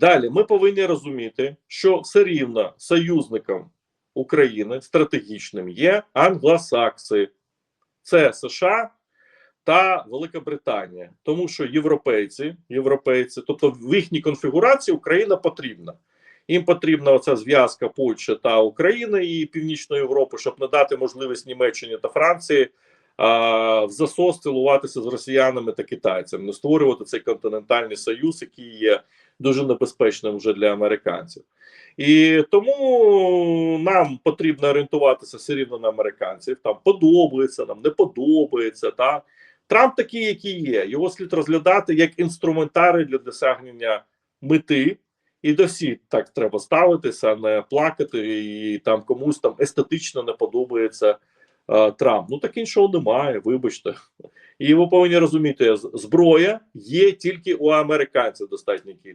Далі ми повинні розуміти, що все рівно союзником України стратегічним є англосакси, це США та Велика Британія, тому що європейці, європейці, тобто в їхній конфігурації Україна потрібна. Їм потрібна оця зв'язка Польщі та України і Північної Європи, щоб не дати можливість Німеччині та Франції в засос цілуватися з росіянами та китайцями, не створювати цей континентальний союз, який є дуже небезпечним вже для американців. І тому нам потрібно орієнтуватися все рівно на американців. Там подобається, нам не подобається. Та Трамп такий, який є. Його слід розглядати як інструментарій для досягнення мети. І до всіх так треба ставитися, не плакати, і там комусь там естетично не подобається Трамп. Ну так іншого немає, вибачте. І ви повинні розуміти, зброя є тільки у американців достатньо кількість.